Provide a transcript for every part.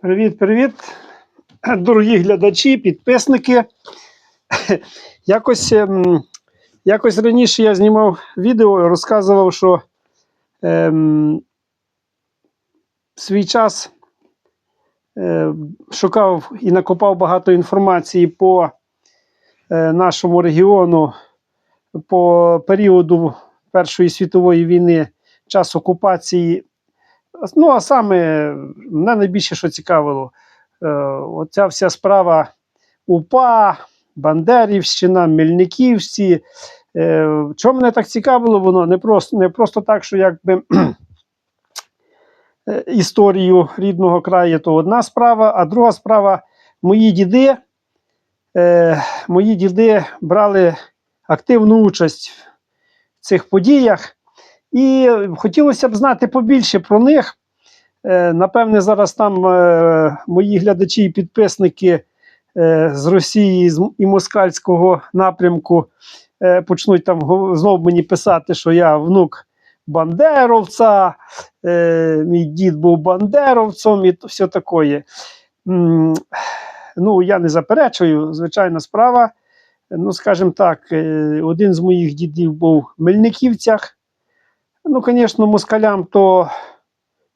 Привіт, привіт, дорогі глядачі, підписники. Якось, ем, якось раніше я знімав відео і розказував, що ем, свій час е, шукав і накопав багато інформації по е, нашому регіону по періоду Першої світової війни, час окупації Ну, а саме мене найбільше що цікавило, е, оця вся справа УПА, Бандерівщина, Мельниківці. Е, чого мене так цікавило, воно не просто, не просто так, що якби е, історію рідного краю то одна справа, а друга справа мої діди. Мої діди брали активну участь в цих подіях. І хотілося б знати побільше про них. Е, Напевне, зараз там е, мої глядачі і підписники е, з Росії і москальського напрямку почнуть там го- знов мені писати, що я внук Бандеровця, мій дід був бандеровцем і все таке. Ну, я не заперечую, звичайна справа. Ну, скажімо так, один з моїх дідів був в Мельниківцях. Ну, звісно, москалям то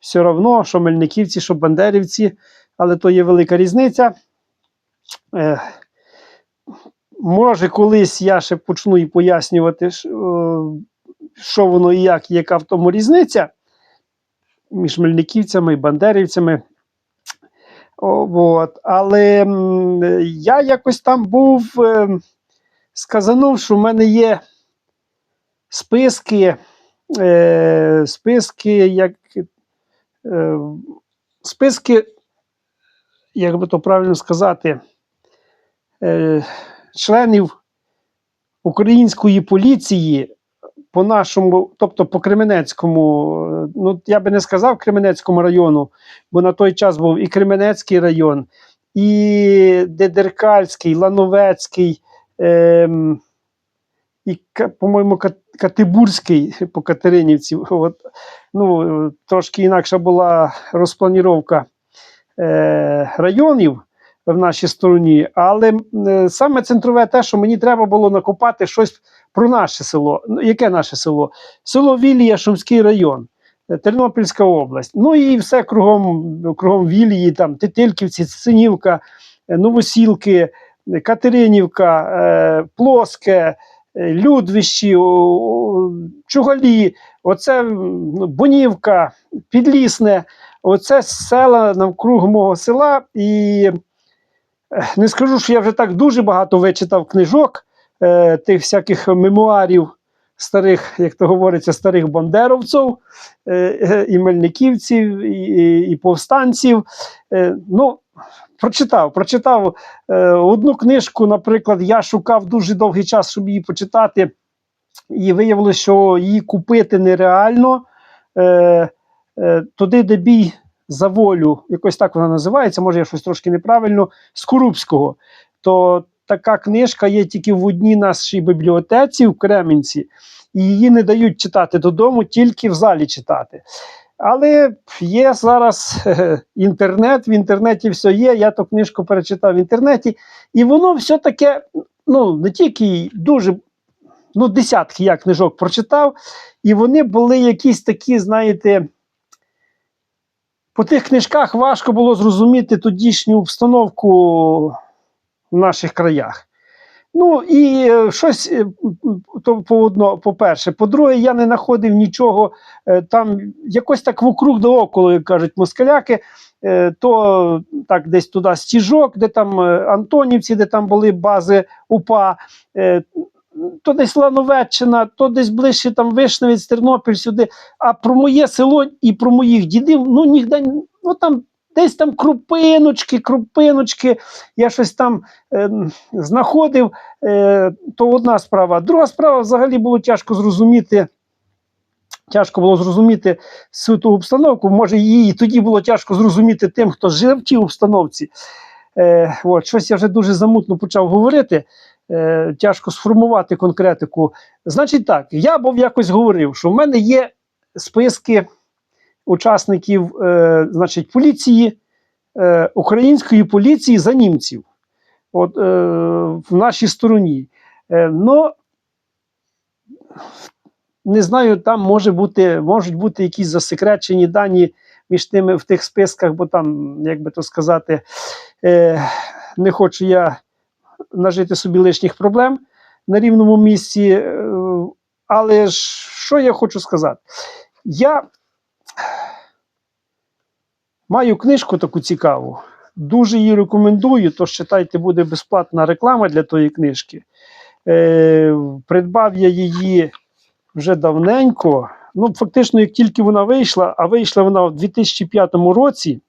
все одно, що мельниківці, що бандерівці, але то є велика різниця. Е, може, колись я ще почну і пояснювати, е, що воно і як, яка в тому різниця між мельниківцями і бандерівцями. От. Але я якось там був, е, сказанув, що в мене є списки е, списки, як е, списки, як би то правильно сказати, е, членів української поліції по нашому, тобто по Кременецькому, е, ну я би не сказав Кременецькому району, бо на той час був і Кременецький район, і Дедеркальський, Лановецький. ем, і, по-моєму, Катибурський по Катеринівці. От, ну, трошки інакша була розпланіровка е, районів в нашій стороні, але е, саме центрове те, що мені треба було накопати щось про наше село. Ну, Яке наше село? Село Вілія, Шумський район. е, Тернопільська область. Ну і все кругом, кругом Вілії, там Тетильківці, Синівка, е, Новосілки, Катеринівка, е, Плоске, Людвищі, о- о, Чугалі, оце м, Бонівка, Підлісне, оце села навкруг мого села. І е, не скажу, що я вже так дуже багато вичитав книжок, е, тих всяких мемуарів старих, як то говориться, старих бандеровців, е, е, і мельниківців, і, повстанців. Е, ну, прочитав, прочитав е, одну книжку, наприклад, я шукав дуже довгий час, щоб її почитати, і виявилося, що її купити нереально. Е, е, туди, де бій за волю, якось так вона називається, може я щось трошки неправильно, з Корубського. То така книжка є тільки в одній нашій бібліотеці в Кременці, і її не дають читати додому, тільки в залі читати. Але є зараз е, інтернет, в інтернеті все є. Я ту книжку перечитав в інтернеті, і воно все таке, ну не тільки дуже, ну, десятки я книжок прочитав, і вони були якісь такі, знаєте, по тих книжках важко було зрозуміти тодішню обстановку в наших краях. Ну і е, щось е, то по одно, по-перше. По-друге, я не знаходив нічого е, там, якось так вокруг да около, як кажуть москаляки, то так десь туди стіжок, де там Антонівці, де там були бази УПА, то десь Лановеччина, то десь ближче там Вишневець, Тернопіль сюди. А про моє село і про моїх дідів, ну ніде, ну там десь там крупиночки, крупиночки. Я щось там е, знаходив, е, то одна справа. Друга справа взагалі було тяжко зрозуміти. Тяжко було зрозуміти всю ту обстановку. Може, її тоді було тяжко зрозуміти тим, хто жив в тій обстановці. Е, от, щось я вже дуже замутно почав говорити. Е, тяжко сформувати конкретику. Значить, так, я був якось говорив, що в мене є списки учасників е, значить, поліції е, української поліції за німців от, е, в нашій стороні. Е, но, не знаю, там може бути, можуть бути якісь засекречені дані між тими в тих списках, бо там, як би то сказати, е, не хочу я нажити собі лишніх проблем на рівному місці. е, Але ж що я хочу сказати? Я маю книжку таку цікаву. Дуже її рекомендую, тож читайте, буде безплатна реклама для тої книжки. Е, придбав я її вже давненько. Ну, фактично, як тільки вона вийшла, а вийшла вона в 2005 році,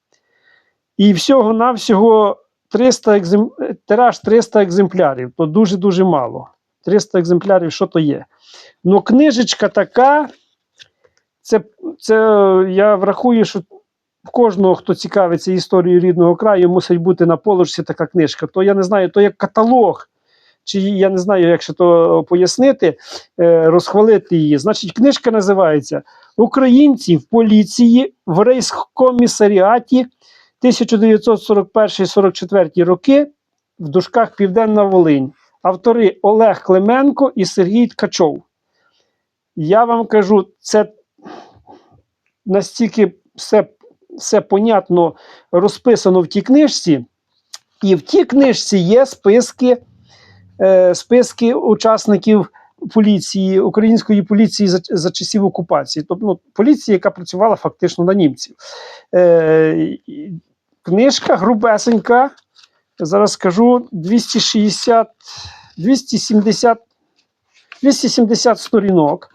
і всього-навсього 300 екзем... тираж 300 екземплярів, то дуже-дуже мало. 300 екземплярів, що то є. Ну, книжечка така, це, це я врахую, що кожного, хто цікавиться історією рідного краю, мусить бути на полочці така книжка. То я не знаю, то як каталог, чи я не знаю, як ще то пояснити, е, розхвалити її. Значить, книжка називається Українці в поліції в рейскомісаріаті 1941-44 роки в дужках Південна Волинь. Автори Олег Клименко і Сергій Ткачов. Я вам кажу, це настільки все, все понятно розписано в тій книжці, і в тій книжці є списки, е, списки учасників поліції, української поліції за, за часів окупації, тобто ну, поліції, яка працювала фактично на німців. Е, книжка грубесенька. Зараз скажу 260, 270, 270 сторінок.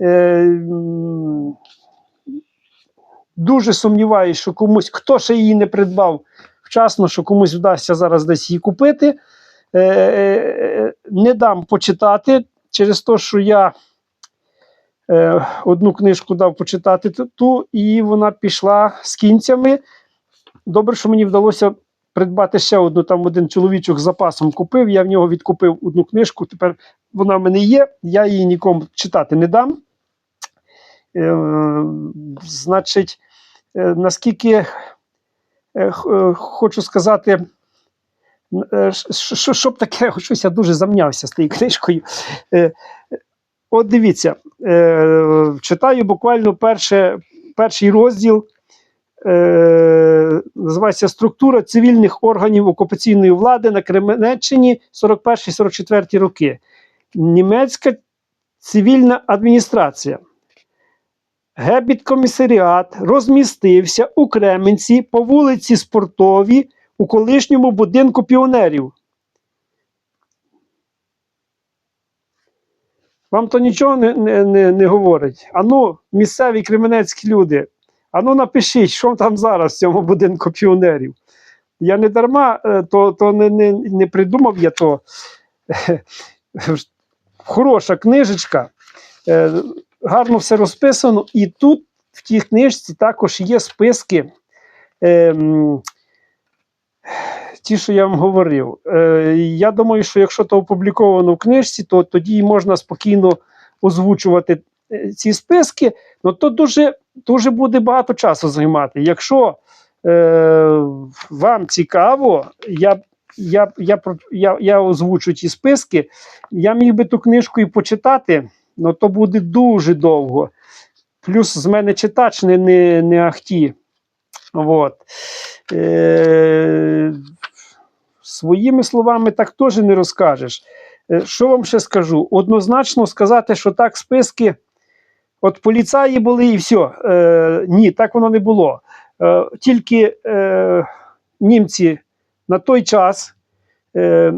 Е, дуже сумніваюся, що комусь, хто ще її не придбав вчасно, що комусь вдасться зараз десь її купити. Е, е, не дам почитати через те, що я е, одну книжку дав почитати ту- ту, і вона пішла з кінцями. Добре, що мені вдалося придбати ще одну. Там один чоловічок з запасом купив. Я в нього відкупив одну книжку. Тепер вона в мене є. Я її нікому читати не дам. Е, значить, е, наскільки е, е, хочу сказати, що, щоб таке, щось я дуже замнявся з тією книжкою. От дивіться, читаю буквально перше, перший розділ. Називається Структура цивільних органів окупаційної влади на Кременеччині 41-44 роки. Німецька цивільна адміністрація. Гебіт-комісаріат розмістився у Кременці по вулиці Спортовій у колишньому будинку піонерів. Вам то нічого не, не, не, говорить. Ану, місцеві кременецькі люди, ану напишіть, що там зараз в цьому будинку піонерів. Я не дарма, е, то, то не, не, не придумав я то. Хороша книжечка, е, гарно все розписано. І тут в тій книжці також є списки. Е, Ті, що я вам говорив. Е, я думаю, що якщо то опубліковано в книжці, то тоді можна спокійно озвучувати е, ці списки. Ну то дуже, дуже буде багато часу займати. Якщо е, вам цікаво, я, я, я, я, я озвучу ті списки, я міг би ту книжку і почитати, але то буде дуже довго. Плюс з мене читач не, не, не ахті. От. Е, своїми словами так теж не розкажеш. Е, Що вам ще скажу? Однозначно сказати, що так списки, от поліцаї були і все. Е, ні, так воно не було. Е, тільки е, німці на той час, е,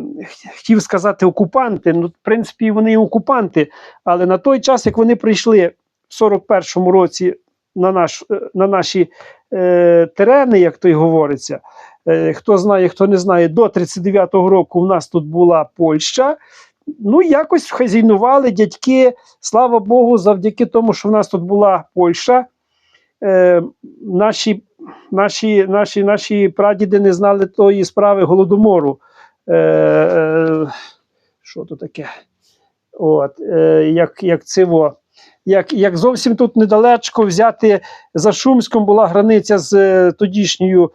хотів сказати окупанти, ну, в принципі, вони і окупанти, але на той час, як вони прийшли в 41-му році на, наш, е, на наші е, терени, як то й говориться, Е, Хто знає, хто не знає, до 39-го року в нас тут була Польща. Ну, якось хазяйнували дядьки, слава Богу, завдяки тому, що в нас тут була Польща. Е, наші, наші, наші, наші прадіди не знали тої справи голодомору. Е, е, що то таке? От, е, як, як циво. як, як зовсім тут недалечко взяти за Шумськом була границя з е, тодішньою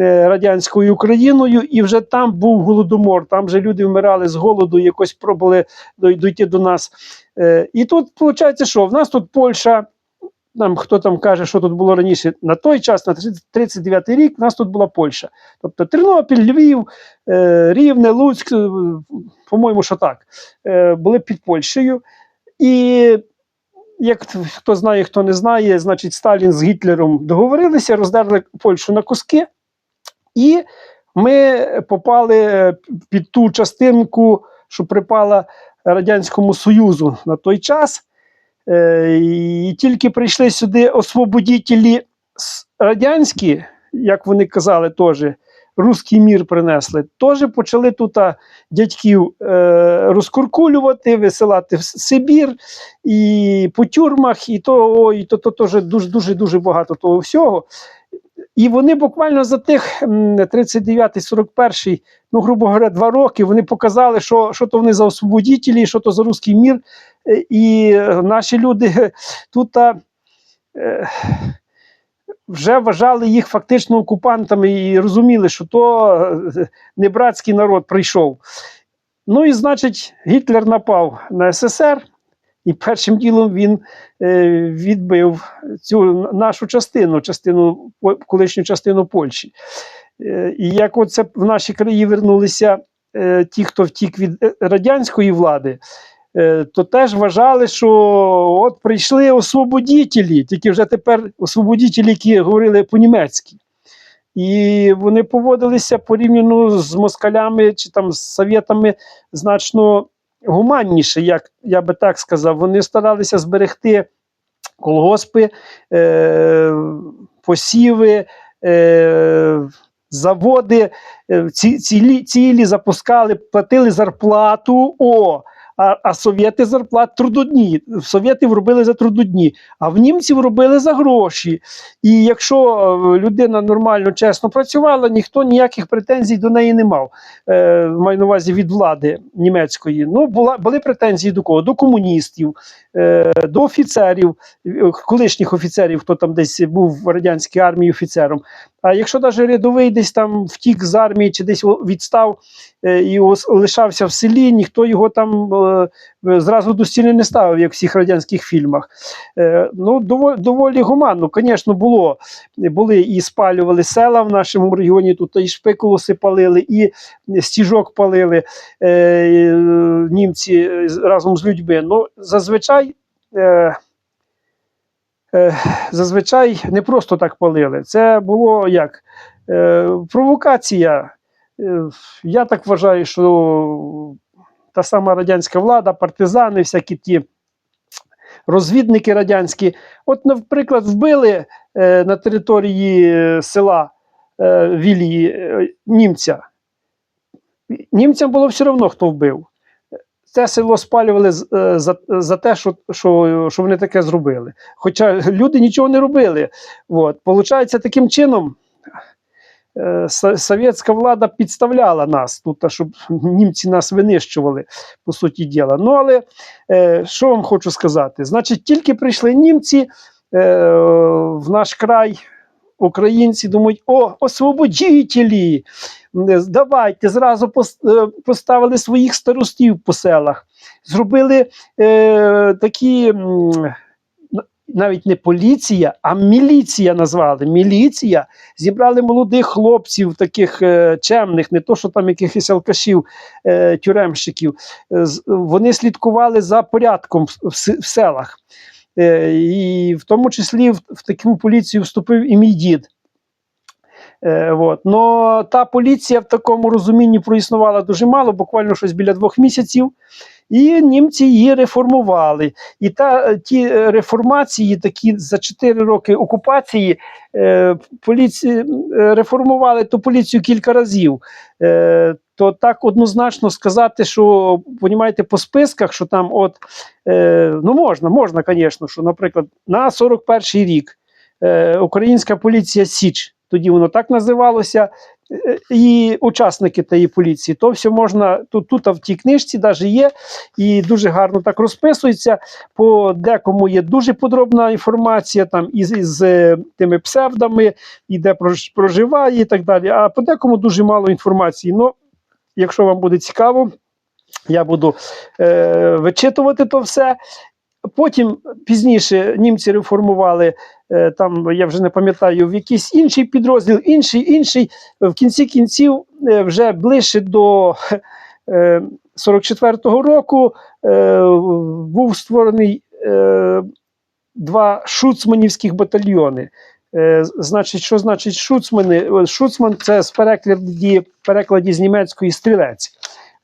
е, радянською Україною, і вже там був голодомор. Там вже люди вмирали з голоду, якось пробували дой- дойти до нас. Е, і тут виходить, що в нас тут Польща. Нам хто там каже, що тут було раніше на той час, на 39-й рік, в нас тут була Польща. Тобто Тернопіль, Львів, е, Рівне, Луцьк, е, по-моєму, що так, е, були під Польщею. І як хто знає, хто не знає, значить Сталін з Гітлером договорилися, роздерли Польщу на куски, і ми попали під ту частинку, що припала Радянському Союзу на той час. Е, І тільки прийшли сюди освободітелі радянські, як вони казали, теж руський мір принесли, теж почали тут дядьків е, розкуркулювати, висилати в Сибір і по тюрмах, і то, ой, то, то теж дуже, дуже, дуже багато того всього. І вони буквально за тих м, 39-41, ну, грубо говоря, два роки вони показали, що, що то вони за освободітелі, що то за руський мір. Е, І е, наші люди тут а, е, вже вважали їх фактично окупантами і розуміли, що то не братський народ прийшов. Ну і значить, Гітлер напав на СССР, і першим ділом він е, відбив цю нашу частину, частину колишню частину Польщі. Е, і як оце в наші краї вернулися е, ті, хто втік від радянської влади, то теж вважали, що от прийшли освободітелі, тільки вже тепер освободітелі, які говорили по-німецьки. І вони поводилися порівняно з москалями чи там з совєтами значно гуманніше, як я би так сказав. Вони старалися зберегти колгоспи, е, посіви, е, заводи, е, цілі, цілі запускали, платили зарплату. О, а, а совєти зарплат трудодні. Совєтів робили за трудодні, а в німців робили за гроші. І якщо е, людина нормально, чесно працювала, ніхто ніяких претензій до неї не мав. Е, маю на увазі від влади німецької. Ну, була, були претензії до кого? До комуністів, е, до офіцерів, е, колишніх офіцерів, хто там десь був в радянській армії офіцером. А якщо навіть рядовий десь там втік з армії чи десь відстав е, і лишався в селі, ніхто його там е, зразу до стіни не ставив, як в всіх радянських фільмах. Е, ну, доволі, доволі гуманно, звісно, було. Були і спалювали села в нашому регіоні, тут і шпикулоси палили, і стіжок палили е, німці разом з людьми. Ну, зазвичай. Зазвичай не просто так палили. Це було як провокація. Я так вважаю, що та сама радянська влада, партизани, всякі ті розвідники радянські, от, наприклад, вбили е, на території е, села е, Вілії е, німця. Німцям було все одно, хто вбив. Це село спалювали е, за, за те, що, що, що вони таке зробили. Хоча люди нічого не робили. От. Получається, таким чином совєтська влада підставляла нас тут, щоб німці нас винищували, по суті діла. Ну, але е, що вам хочу сказати? Значить, тільки прийшли німці е, в наш край, українці думають, о, освободітелі! Е, Давайте зразу е, поставили своїх старостів по селах, зробили е, такі. Навіть не поліція, а міліція назвали. Міліція зібрали молодих хлопців, таких е, чемних, не то, що там якихось алкашів, е, тюремщиків. Е, вони слідкували за порядком в, в селах. Е, і в тому числі в, в таку поліцію вступив і мій дід. Е. Но та поліція в такому розумінні проіснувала дуже мало, буквально щось біля двох місяців. І німці її реформували. І та, ті е, реформації, такі за 4 роки окупації, е, поліції, е, реформували ту поліцію кілька разів. Е, то так однозначно сказати, що понімаєте, по списках, що там от е, ну можна, можна, звісно, що, наприклад, на 41-й рік е, українська поліція Січ, тоді воно так називалося. е, і учасники тієї поліції. То все можна тут, тут в тій книжці навіть є, і дуже гарно так розписується. По декому є дуже подробна інформація, там із, із е, тими псевдами, і де проживає, і так далі. А по декому дуже мало інформації. Ну, якщо вам буде цікаво, я буду е, вичитувати то все. Потім пізніше німці реформували там, я вже не пам'ятаю, в якийсь інший підрозділ, інший, інший. В кінці кінців, е, вже ближче до е, 44-го року, е, був створений е, два шуцманівських батальйони. Е, значить, що значить шуцмани? Е, Шуцман це з перекладі, перекладі з німецької стрілець.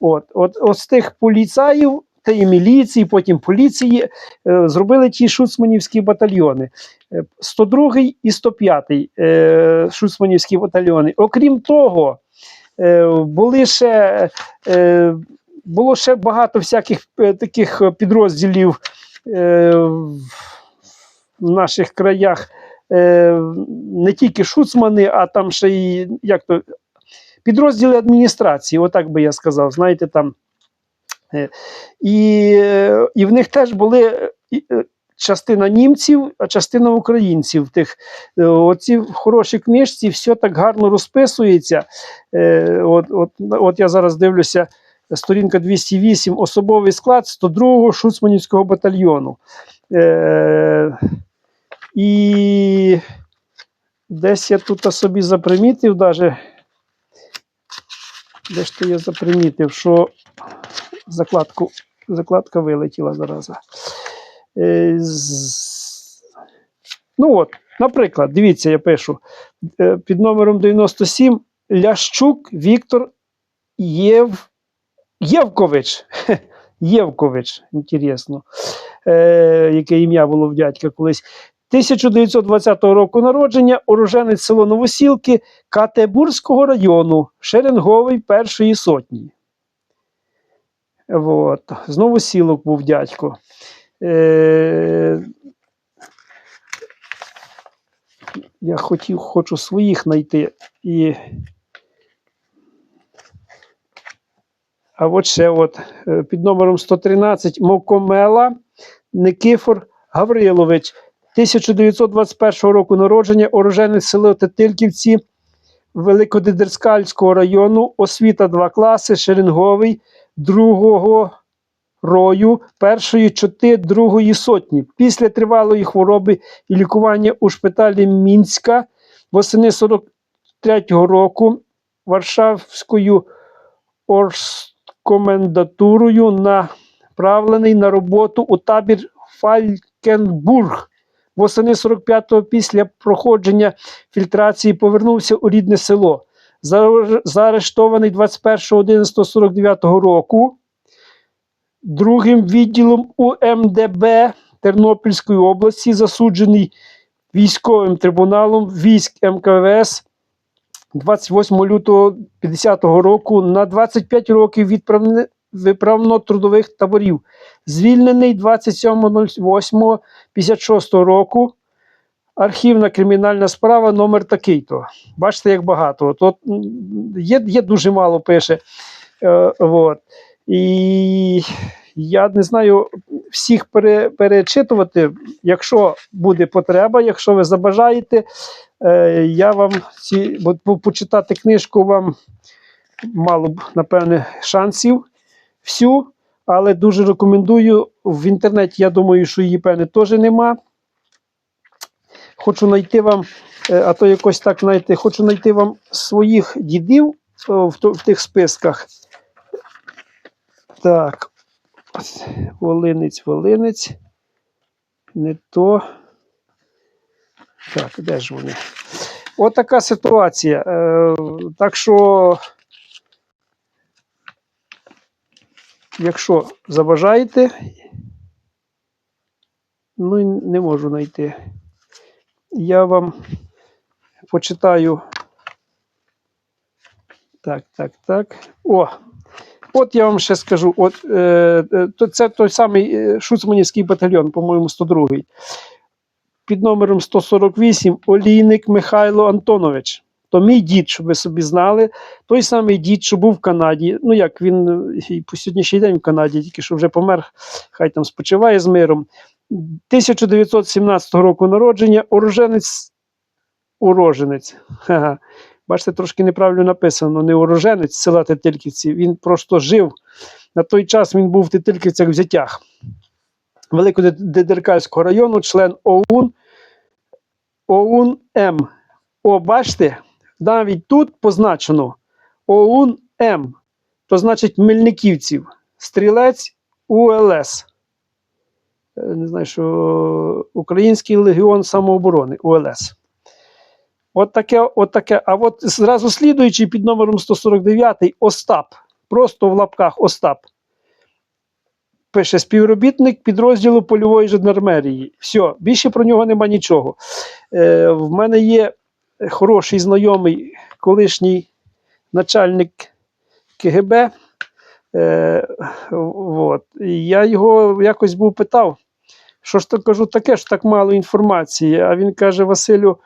От, от, от з тих поліцаїв, та і міліції, потім поліції е, зробили ті шуцманівські батальйони. Е, 102 і 105 е, шуцманівські батальйони. Окрім того, е, були ще, е, було ще багато всяких е, таких підрозділів е, в наших краях. Е, не тільки шуцмани, а там ще й як то, підрозділи адміністрації, отак би я сказав. Знаєте, там. Е, І, е, і в них теж були е, частина німців, а частина українців. Тих, оці в хорошій книжці все так гарно розписується. От, от, от я зараз дивлюся. Сторінка 208, особовий склад 102-го Шуцманівського батальйону. Е, і десь я тут собі запримітив, даже, де ж то я запримітив, що закладку, закладка вилетіла зараза. Е, з- Ну от, наприклад, дивіться, я пишу е, під номером 97 Лящук Віктор Єв... Євкович. Євкович, інтересно, е, яке ім'я було в дядька колись. 1920 року народження, уроженець село Новосілки Катебурського району, Шеренговий першої сотні. От. Знову сілок був дядько. Е, я хотів, хочу своїх знайти. І... А от ще от, е, під номером 113 Мокомела Никифор Гаврилович. 1921 року народження, уроженець село Тетильківці Великодидерскальського району, освіта 2 класи, Шеренговий, другого рою, першої чоти, другої сотні. Після тривалої хвороби і лікування у шпиталі Мінська восени 43-го року Варшавською оргкомендатурою направлений на роботу у табір Фалькенбург. Восени 45-го після проходження фільтрації повернувся у рідне село. Заарештований 21.11.49 року другим відділом УМДБ Тернопільської області, засуджений військовим трибуналом військ МКВС 28 лютого 50 року на 25 років від виправно-трудових таборів. Звільнений 27.08.56 року. Архівна кримінальна справа номер такий-то. Бачите, як багато. От, є, є дуже мало пише. Е, от. І я не знаю всіх пере, перечитувати. Якщо буде потреба, якщо ви забажаєте, е, я вам ці, бо по- почитати книжку вам мало б, напевне, шансів всю, але дуже рекомендую. В інтернеті, я думаю, що її, певне, теж нема. Хочу знайти вам, е, а то якось так, знаєте, хочу знайти вам своїх дідів в, в тих списках. Так. Волинець, Волинець. Не то. Так, де ж вони? От така ситуація. Е, так що, якщо забажаєте, ну не можу знайти. Я вам почитаю. Так, так, так. О, От я вам ще скажу: от, е, е, це той самий е, Шуцманівський батальйон, по-моєму, 102-й. Під номером 148 Олійник Михайло Антонович. То мій дід, щоб ви собі знали, той самий дід, що був в Канаді. Ну як він е, і по сьогоднішній день в Канаді, тільки що вже помер, хай там спочиває з миром. 1917 року народження, уроженець. Уроженець. Ха-ха. Бачите, трошки неправильно написано, не уроженець села Тетильківці. Він просто жив. На той час він був в Тетильківцях в зятях. Великодедеркальського району, член ОУН. ОУН М. О, бачите, навіть тут позначено ОУН М. То значить Мельниківців. Стрілець УЛС. Е, Не знаю, що Український легіон самооборони УЛС. От таке, от таке. А от зразу слідуючий під номером 149 Остап. Просто в лапках Остап. Пише співробітник підрозділу польової жандармерії. Все, більше про нього нема нічого. Е, в мене є хороший знайомий, колишній начальник КГБ. Е, от. Я його якось був питав, що ж то кажу таке, що так мало інформації. А він каже: Василю,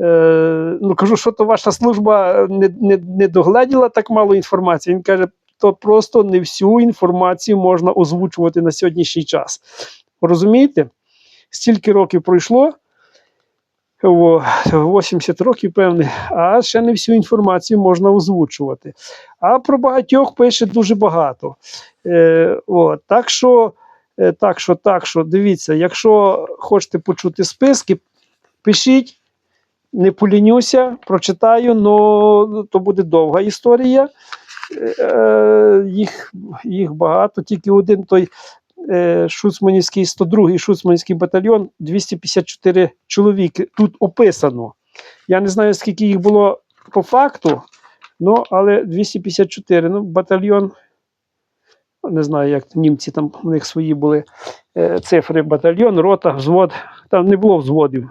е, ну кажу, що то ваша служба не, не, не догледіла так мало інформації. Він каже, то просто не всю інформацію можна озвучувати на сьогоднішній час. Розумієте? Стільки років пройшло. 80 років, певне, а ще не всю інформацію можна озвучувати. А про багатьох пише дуже багато. Е, от, так що, е, так що, так що, дивіться, якщо хочете почути списки, пишіть, не полінюся, прочитаю, але то буде довга історія. Е, їх, їх багато, тільки один той е, Шуцманівський 102-й Шуцманівський батальйон 254 чоловіки тут описано. Я не знаю, скільки їх було по факту, ну, але 254. Ну, батальйон, не знаю, як німці там у них свої були е, цифри. Батальйон, рота, взвод. Там не було взводів.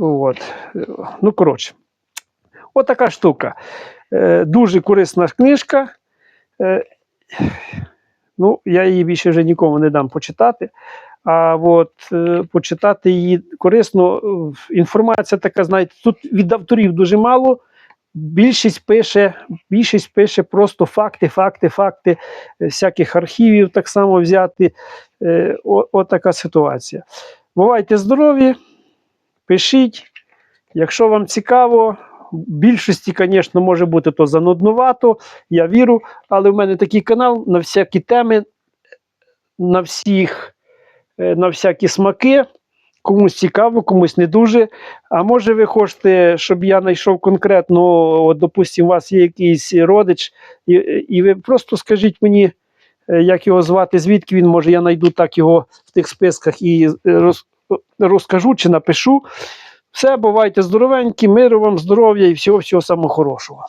От. Ну, коротше. Отака штука. Е, дуже корисна книжка. Е, ну, я її більше вже нікому не дам почитати. А от почитати її корисно. Інформація така, знаєте, тут від авторів дуже мало. Більшість пише, більшість пише просто факти, факти, факти е, всяких архівів так само взяти. Е, о, от ситуація. Бувайте здорові, пишіть. Якщо вам цікаво, більшості, звісно, може бути то зануднувато, я вірю, але в мене такий канал на всякі теми, на всіх, е, на всякі смаки. Комусь цікаво, комусь не дуже. А може, ви хочете, щоб я знайшов конкретно, от, допустимо, у вас є якийсь родич, і, і ви просто скажіть мені, е, як його звати, звідки він, може, я знайду так його в тих списках і е, роз, розкажу чи напишу. Все, бувайте здоровенькі, миру вам, здоров'я і всього всього самого хорошого.